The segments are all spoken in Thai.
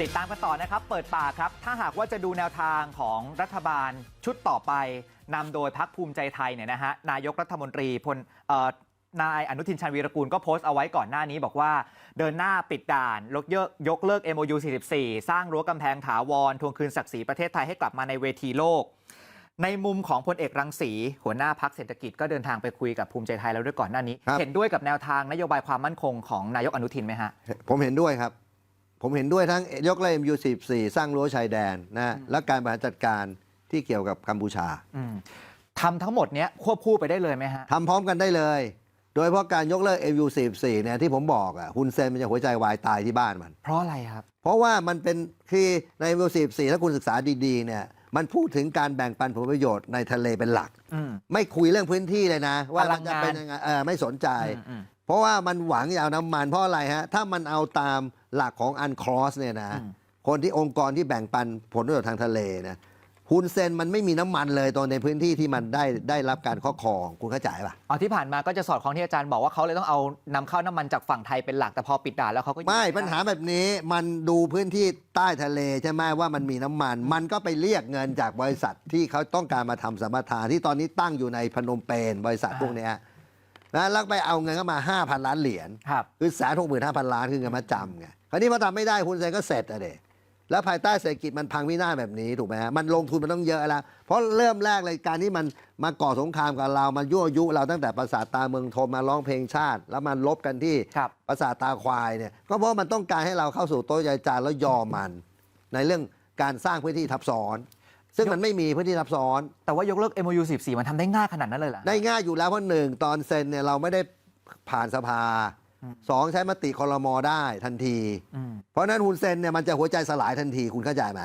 ติดตามกันต่อนะครับ เปิดปากครับ ถ้าหากว่าจะดูแนวทางของรัฐบาลชุดต่อไปนำโดยพักภูมิใจไทยเนี่ยนะฮะนายกรัฐมนตรีพลเอ่อนายอนุทินชาญวีรกูลก็โพสต์เอาไว้ก่อนหน้านี้บอกว่าเดินหน้าปิดด่านยกเลิกยกเลิก MOU 44 สร้างรั้วกำแพงถาวร ทวงคืนศักดิ์ศรีประเทศไทยให้กลับมาในเวทีโลก ในมุมของพลเอกรังสี หัวหน้าพักเศรษฐกิจก็เดินทางไปคุยกับภูมิใจไทยแล้วด้วยก่อนหน้านี้ครับเห็นด้วยกับแนวทางนโยบายความมั่นคงของนายกอนุทินไหมฮะผมเห็นด้วยครับ ผมเห็นด้วยทั้งยกเลิก MU14 สร้างรั้วชายแดนนะและการบริหารจัดการที่เกี่ยวกับกัมพูชาอืมทำทั้งหมดเนี้ยควบคู่ไปได้เลยไหมฮะทำพร้อมกันได้เลย โดยเฉพาะการยกเลิก MU14 เนี่ยที่ผมบอกอะฮุนเซนมันจะหัวใจวายตายที่บ้านมัน เพราะอะไรครับ เพราะว่ามันเป็นคือใน MU14 ถ้าคุณศึกษาดีๆเนี่ยมันพูดถึงการแบ่งปันผลประโยชน์ในทะเลเป็นหลักอืมไม่คุยเรื่องพื้นที่เลยนะ ว่าพลัมันงจะงานเป็นยังไงเออไม่สนใจอืมอืมเพราะว่ามันหวังจะเอาน้ำมันเพราะอะไรฮะถ้ามันเอาตาม หลักของอันครอสเนี่ยนะอืมคนที่องค์กรที่แบ่งปันผลประโยชน์ทางทะเลนะฮุนเซนมันไม่มีน้ำมันเลยตอนในพื้นที่ที่มันได้ได้รับการครอบครองคุณเข้าใจป่ะอ๋อที่ผ่านมาก็จะสอดคล้องที่อาจารย์บอกว่าเขาเลยต้องเอานำเข้าน้ำมันจากฝั่งไทยเป็นหลักแต่พอปิดด่านแล้วเขาก็อยู่ไม่ด้ปัญหาแบบนี้มันดูพื้นที่ใต้ทะเลใช่ไหมว่ามันมีน้ำมัน มันก็ไปเรียกเงินจากบริษัทที่เขาต้องการมาทำสัมปทานที่ตอนนี้ตั้งอยู่ในพนมเปญบริษัทพวกเนี้ยนะแล้วไปเอาเงินเข้ามา5,000 ล้านเหรียญครับคือแสนหกหมื่นห้าพันล้านคือเงินมาจำไง คราวนี้พอทำไม่ได้คุณเซนก็เสร็จอะเด็แล้วภายใต้เศรษฐกิจมันพังพินาศแบบนี้ถูกไหมฮะมันลงทุนมันต้องเยอะแล้ว เพราะเริ่มแรกเลยการที่มันมาก่อสงครามกับเรา มันยั่วยุเราตั้งแต่ปราสาทตาเมืองทมมาร้องเพลงชาติ แล้วมันลบกันที่ครับ ปราสาทตาควายเนี่ยก็เพราะมันต้องการให้เราเข้าสู่โต๊ะเจรจาแล้วยอมมัน ในเรื่องการสร้างพื้นที่ทับซ้อน ซึ่งมันไม่มีพื้นที่ทับซ้อน แต่ว่ายกเลิก MOU 14 มันทำได้ง่ายขนาดนั้นเลยเหรอ ได้ง่ายอยู่แล้วเพราะหนึ่งตอนเซ็นเนี่ยเราไม่ได้ผ่านสภาอืม สองใช้มติคอรมอได้ทันทีอืมเพราะฉะนั้นฮุนเซนเนี่ยมันจะหัวใจสลายทันทีคุณเข้าใจไหม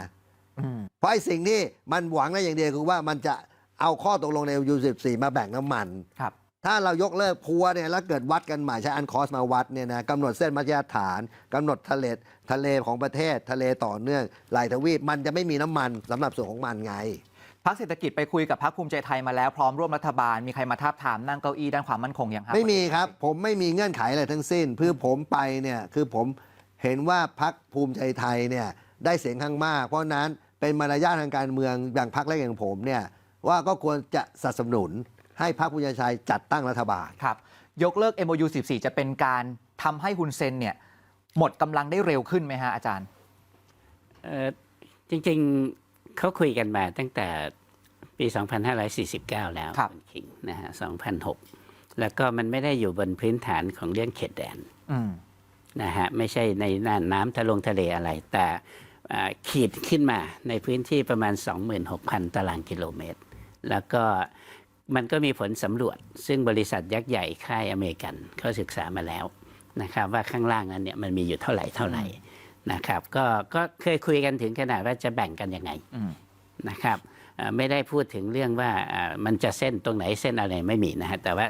อืมเพราะไอ้สิ่งที่มันหวังได้อย่างเดียวคือว่ามันจะเอาข้อตกลงใน U14 มาแบ่งน้ำมันครับถ้าเรายกเลิกพัวเนี่ยแล้วเกิดวัดกันใหม่ใช้อันคอสมาวัดเนี่ยนะกำหนดเส้นมัธยฐานกำหนดทะเลทะเลของประเทศทะเลต่อเนื่องหลายทวีปมันจะไม่มีน้ำมันสำหรับส่วนของมันไง พักเศรษฐกิจไปคุยกับพักภูมิใจไทยมาแล้วพร้อมร่วมรัฐบาลมีใครมาทาบทามนั่งเก้าอี้ด้านความมั่นคงอย่างครับไม่มีครับ ผมไม่มีเงื่อนไขอะไรทั้งสิ้นคือผมไปเนี่ยคือผมเห็นว่าพักภูมิใจไทยเนี่ยได้เสียงข้างมาก เพราะฉะนั้นเป็นมารยาททางการเมืองอย่างพักเล็กอย่างผมเนี่ยว่าก็ควรจะสนับสนุนให้พักภูมิใจไทยจัดตั้งรัฐบาล ครับ ยกเลิก MOU 14 จะเป็นการทำให้ฮุนเซนเนี่ยหมดกำลังได้เร็วขึ้นไหมฮะอาจารย์ เอ่อจริง ๆ เขาคุยกันมาตั้งแต่ปี 2549 แล้วครับ ณคิงนะฮะ2006 แล้วก็มันไม่ได้อยู่บนพื้นฐานของเรื่องเขตแดน อืม นะฮะไม่ใช่ในน่านน้ำทะลงทะเลอะไร แต่อ่าขีดขึ้นมาในพื้นที่ประมาณ 26,000 ตารางกิโลเมตร แล้วก็มันก็มีผลสำรวจ ซึ่งบริษัทยักษ์ใหญ่ค่ายอเมริกันเขาศึกษามาแล้วนะครับว่าข้างล่างนั้นเนี่ยมันมีอยู่เท่าไหร่เท่าไหร่ นะครับก็ก็เคยคุยกันถึงขนาดว่าจะแบ่งกันยังไงอืมนะครับเอ่อไม่ได้พูดถึงเรื่องว่าอ่ามันจะเส้นตรงไหนเส้นอะไรไม่มีนะฮะแต่ว่า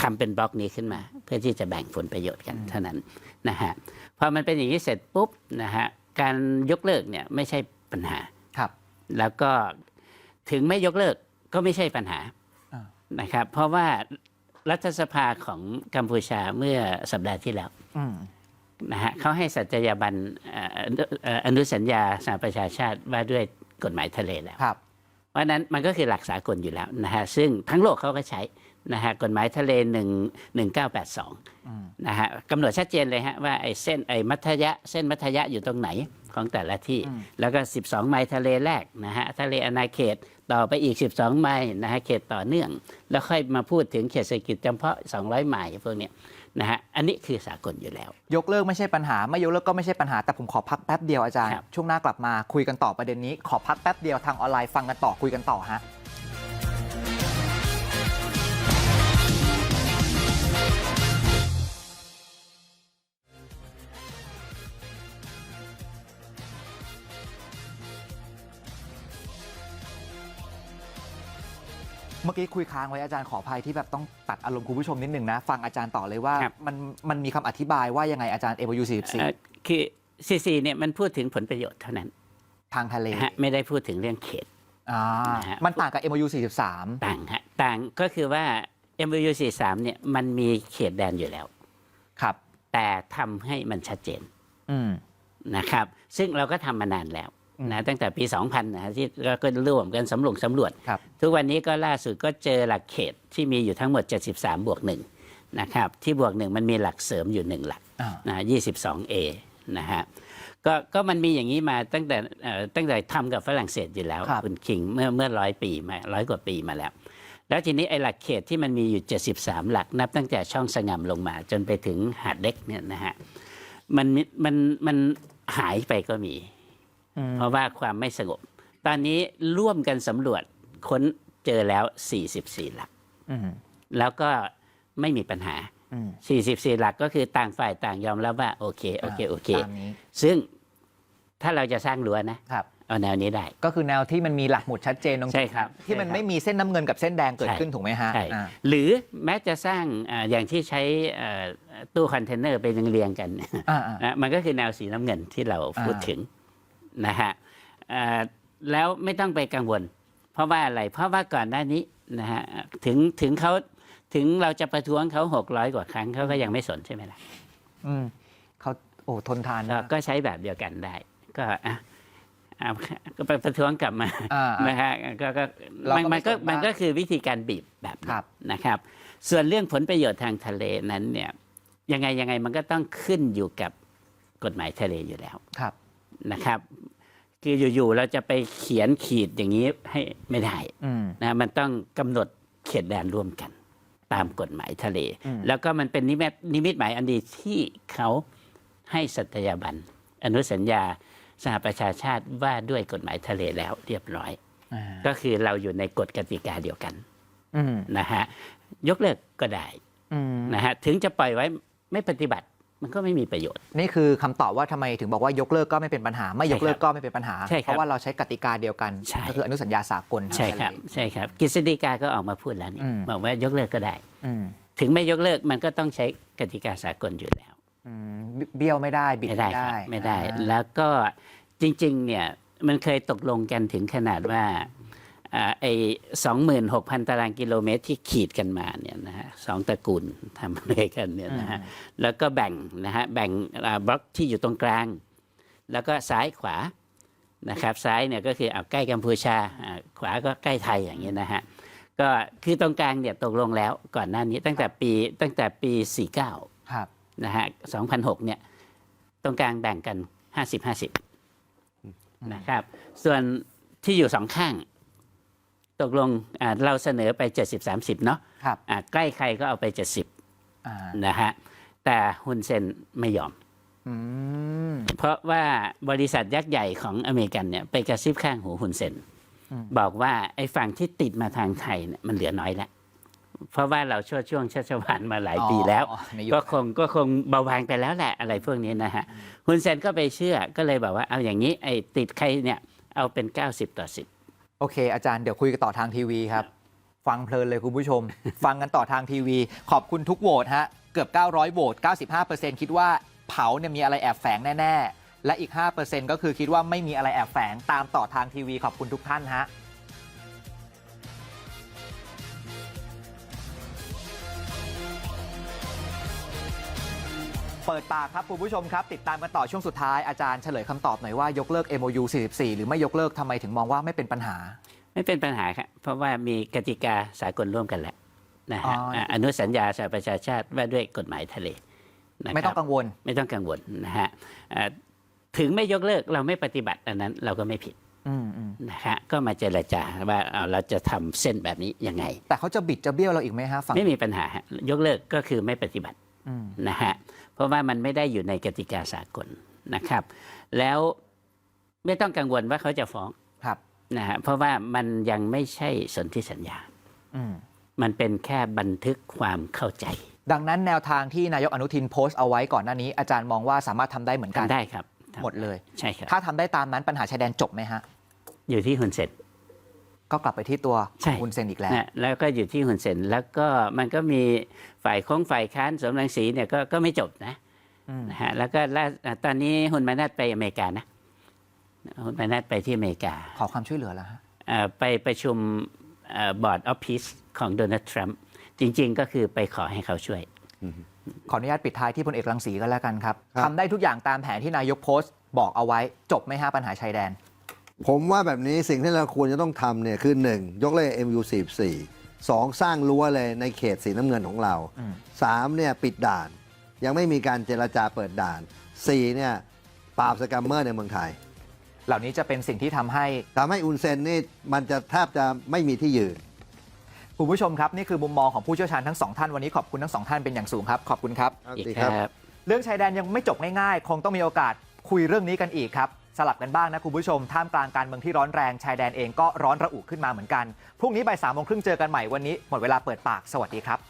ทำเป็นบล็อกนี้ขึ้นมา เพื่อที่จะแบ่งผลประโยชน์กันเท่านั้นนะฮะพอมันเป็นอย่างนี้เสร็จปุ๊บนะฮะการยกเลิกเนี่ยไม่ใช่ปัญหาครับ แล้วก็ถึงไม่ยกเลิกก็ไม่ใช่ปัญหาอ่านะครับ เพราะว่ารัฐสภาของกัมพูชาเมื่อสัปดาห์ที่แล้วอืม นะฮะเขาให้สัจยาบันเอ่อเอ่ออนุสัญญาสหประชาชาติว่าด้วยกฎหมายทะเลแล้วครับเพราะฉะนั้นมันก็คือหลักสากลอยู่แล้วนะฮะซึ่งทั้งโลกเขาก็ใช้ นะฮะกฎหมายทะเล1 1982อืมนะฮะกำหนดชัดเจนเลยฮะว่าไอ้เส้นไอ้มัธยะเส้นมัธยะอยู่ตรงไหนของแต่ละที่อืมแล้วก็ 12 ไมล์ทะเลแรกนะฮะทะเลอาณาเขตต่อไปอีก 12 ไมล์นะฮะเขตต่อเนื่อง แล้วค่อยมาพูดถึงเขตเศรษฐกิจจำเพาะ 200 ไมล์พวกเนี้ยนะฮะอันนี้คือสากลอยู่แล้ว ยกเลิกไม่ใช่ปัญหา ไม่ยกเลิกก็ไม่ใช่ปัญหา แต่ผมขอพักแป๊บเดียวอาจารย์ครับช่วงหน้ากลับมาคุยกันต่อประเด็นนี้ ขอพักแป๊บเดียวทางออนไลน์ฟังกันต่อคุยกันต่อฮะ เมื่อกี้คุยค้างไว้อาจารย์ขออภัยที่แบบต้องตัดอารมณ์คุณผู้ชมนิดหนึ่งนะ ฟังอาจารย์ต่อเลยว่า ครับ มันมันมีคำอธิบายว่ายังไงอาจารย์ MOU เอ่อ44คือ CC เนี่ยมันพูดถึงผลประโยชน์เท่านั้นทางทะเลนะฮะไม่ได้พูดถึงเรื่องเขต อ่านะฮะ มันต่างกับ MOU 43 ต่างฮะต่างก็คือว่า MOU 43เนี่ยมันมีเขตแดนอยู่แล้ว ครับ แต่ทำให้มันชัดเจนอืมนะครับ ซึ่งเราก็ทำมานานแล้ว นะตั้งแต่ปี 2000นะฮะที่ก็ก็ร่วมกันสำรวจสำรวจ ครับ ทุกวันนี้ก็ล่าสุดก็เจอหลักเขตที่มีอยู่ทั้งหมด 73 บวกหนึ่งนะครับที่บวกหนึ่งมันมีหลักเสริมอยู่หนึ่งหลักอ่า นะ 22A นะฮะก็ก็มันมีอย่างนี้มาตั้งแต่เอ่อตั้งแต่ทำกับฝรั่งเศสอยู่แล้วครับ ณคิงเมื่อเมื่อร้อยปีมาร้อยกว่าปีมาแล้ว แล้วทีนี้ไอ้หลักเขตที่มันมีอยู่ 73 หลักนับตั้งแต่ช่องสงามลงมา จนไปถึงหาดเล็กเนี่ยนะฮะมันมีมันมันหายไปก็มีอืม เพราะว่าความไม่สงบ ตอนนี้ร่วมกันสำรวจค้นเจอแล้ว 44 หลักอืมแล้วก็ไม่มีปัญหาอืม44 หลักก็คือต่างฝ่ายต่างยอมรับว่า โอเค โอเค โอเคตามนี้ซึ่งถ้าเราจะสร้างรั้วนะครับเอาแนวนี้ได้ ก็คือแนวที่มันมีหลักหมุดชัดเจนตรงใช่ครับ ที่มันใช่ครับไม่มีเส้นน้ำเงินกับเส้นแดงเกิดใช่ขึ้นถูกไหมฮะใช่อ่าหรือแม้จะสร้างอ่าอย่างที่ใช้เอ่อตู้คอนเทนเนอร์ไปเรียงๆกันอ่าอ่านะมันก็คือแนวสีน้ำเงินที่เราพูดอ่าถึง นะฮะเอ่อแล้วไม่ต้องไปกังวล เพราะว่าอะไร เพราะว่าก่อนหน้านี้นะฮะถึงถึงเขาถึงเราจะประท้วงเขาหกร้อยกว่าครั้งเขาก็ยังไม่สนใช่ไหมล่ะอืมเขาโอ้ทนทานก็มากก็ใช้แบบเดียวกันได้ ก็อะอะก็ไปประท้วงกลับมาอ่าอ่านะฮะก็ก็เราก็มันไม่มันก็สนมากมันก็คือวิธีการบีบแบบนั้นครับนะครับ ส่วนเรื่องผลประโยชน์ทางทะเลนั้นเนี่ยยังไงยังไงมันก็ต้องขึ้นอยู่กับกฎหมายทะเลอยู่แล้วครับ นะครับ คืออยู่ๆเราจะไปเขียนขีดอย่างนี้ให้ไม่ได้อืมนะมันต้องกำหนดเขตแดนร่วมกัน ตามกฎหมายทะเลอืมแล้วก็มันเป็นนิมิตนิมิตหมายอันดีที่เขาให้สัตยาบัน อนุสัญญาสหประชาชาติว่าด้วยกฎหมายทะเลแล้วเรียบร้อยอ่าก็คือเราอยู่ในกฎกติกาเดียวกันอืมนะฮะยกเลิกก็ได้อืมนะฮะถึงจะปล่อยไว้ไม่ปฏิบัติ มันก็ไม่มีประโยชน์ นี่คือคำตอบว่าทำไมถึงบอกว่ายกเลิกก็ไม่เป็นปัญหา ไม่ยกเลิกก็ไม่เป็นปัญหาใช่ครับเพราะว่าเราใช้กติกาเดียวกันใช่ก็คืออนุสัญญาสากลใช่ครับใช่ครับกฤษฎีกาก็ออกมาพูดแล้วนี่อืมบอกว่ายกเลิกก็ได้อืมถึงไม่ยกเลิกมันก็ต้องใช้กติกาสากลอยู่แล้วอืมเบี้ยวไม่ได้บิดไม่ไม่ได้ได้ครับไม่ได้อ่าแล้วก็จริงๆเนี่ยมันเคยตกลงกันถึงขนาดว่าอ่า ไอ้สองหมื่นหกพันตารางกิโลเมตรที่ขีดกันมาเนี่ยนะฮะสองตระกูลทำด้วยกันเนี่ยนะฮะแล้วก็แบ่งนะฮะแบ่งอ่าบล็อกที่อยู่ตรงกลาง แล้วก็ซ้ายขวานะครับซ้ายเนี่ยก็คือเอาใกล้กัมพูชาอ่าขวาก็ใกล้ไทยอย่างเงี้ยนะฮะก็คือตรงกลางเนี่ยตกลงแล้วก่อนหน้านี้ตั้งแต่ปีตั้งแต่ปี 49ครับนะฮะ2006เนี่ยตรงกลางแบ่งกัน 50 50นะครับส่วนที่อยู่สองข้าง ตกลงอ่าเราเสนอไป 70 30 เนาะครับอ่าใกล้ใครก็เอาไปอ่า70นะฮะแต่ฮุนเซนไม่ยอมอืมเพราะว่าบริษัทยักษ์ใหญ่ของอเมริกันเนี่ยไปกระซิบข้างหูฮุนเซนอืมบอกว่าไอ้ฝั่งที่ติดมาทางไทยเนี่ยมันเหลือน้อยแล้ว เพราะว่าเราช่วช่วงชัชวานมาหลายปีแล้วอ๋อในยุคก็คงก็คงเบาบางไปแล้วแหละอะไรพวกนี้นะฮะฮุนเซนก็ไปเชื่อก็เลยบอกว่าเอาอย่างนี้ไอ้ติดใครเนี่ยเอาเป็น 90 ต่อ 10 โอเค อาจารย์เดี๋ยวคุยกันต่อทางทีวีครับ ฟังเพลินเลยคุณผู้ชม ฟังกันต่อทางทีวี ขอบคุณทุกโหวตฮะ เกือบ 900โหวต95%คิดว่าเผาเนี่ยมีอะไรแอบแฝงแน่ ๆ และอีก 5%ก็คือคิดว่าไม่มีอะไรแอบแฝงตามต่อทางทีวี ขอบคุณทุกท่านฮะ เปิดปากครับคุณผู้ชมครับ ติดตามกันต่อช่วงสุดท้ายอาจารย์เฉลยคำตอบหน่อยว่ายกเลิก MOU 44 หรือไม่ยกเลิกทำไมถึงมองว่าไม่เป็นปัญหา ไม่เป็นปัญหาครับเพราะว่ามีกติกาสากลร่วมกันแล้วนะอ๋ฮะออ่าอนุสัญญาสหประชาชาติว่าด้วยกฎหมายทะเลนะครับไม่ต้องกังวลไม่ต้องกังวลนะฮะอ่าถึงไม่ยกเลิกเราไม่ปฏิบัติอันนั้นเราก็ไม่ผิดอืมอืมนะฮะก็มาเจรจาว่าเอาเราจะทำเส้นแบบนี้ยังไง แต่เขาจะบิดจะเบี้ยวเราอีกไหมฮะฝั่งไม่มีปัญหาฮะยกเลิกก็คือไม่ปฏิบัติอืม นะฮะเพราะว่ามันไม่ได้อยู่ในกติกาสากลนะครับ แล้วไม่ต้องกังวลว่าเขาจะฟ้องครับนะฮะเพราะว่ามันยังไม่ใช่สนธิสัญญาอืมมันเป็นแค่บันทึกความเข้าใจ ดังนั้นแนวทางที่นายกอนุทินโพสต์เอาไว้ก่อนหน้านี้ อาจารย์มองว่าสามารถทำได้เหมือนกันทำได้ครับทำหมดเลยใช่ครับถ้าทำได้ตามนั้นปัญหาชายแดนจบไหมฮะอยู่ที่ฮุนเซน ก็กลับไปที่ตัวใช่คุณเซนอีกแล้วนะแล้วก็อยู่ที่ฮุนเซนแล้วก็มันก็มีฝ่ายโค้งฝ่ายค้านสมรังสีเนี่ยก็ก็ไม่จบนะอืมนะฮะแล้วก็ล่าตอนนี้ฮุนมานัดไปอเมริกานะฮุนมานัดไปที่อเมริกา ขอความช่วยเหลือแล้วฮะเอ่อไปประชุมบอร์ดออฟพีซของโดนัลด์ทรัมป์จริง ๆ ก็คือไปขอให้เขาช่วย ขออนุญาตปิดท้ายที่พลเอกรังสีก็แล้วกันครับครับทำได้ทุกอย่างตามแผนที่นายกโพสต์บอกเอาไว้จบไหมฮะปัญหาชายแดน ผมว่าแบบนี้สิ่งที่เราควรจะต้องทำเนี่ยคือ 1. ยกเลิก MU44 2. สร้างรั้วเลยในเขตสีน้ำเงินของเราอืม 3. เนี่ยปิดด่าน ยังไม่มีการเจรจาเปิดด่าน 4. เนี่ยปราบสแกมเมอร์ในเมืองไทย เหล่านี้จะเป็นสิ่งที่ทำให้ทำให้อุนเซนนี่มันจะแทบจะไม่มีที่ยืน คุณผู้ชมครับ นี่คือมุมมองของผู้เชี่ยวชาญทั้งสองท่านวันนี้ขอบคุณทั้งสองท่านเป็นอย่างสูงครับ ขอบคุณครับ อีกดีคครับรับ เรื่องชายแดนยังไม่จบง่ายๆ คงต้องมีโอกาสคุยเรื่องนี้กันอีกครับ สลับกันบ้างนะคุณผู้ชมท่ามกลางการเมืองที่ร้อนแรงชายแดนเองก็ร้อนระอุขึ้นมาเหมือนกันพรุ่งนี้บ่ายสามโมงครึ่งเจอกันใหม่วันนี้หมดเวลาเปิดปากสวัสดีครับ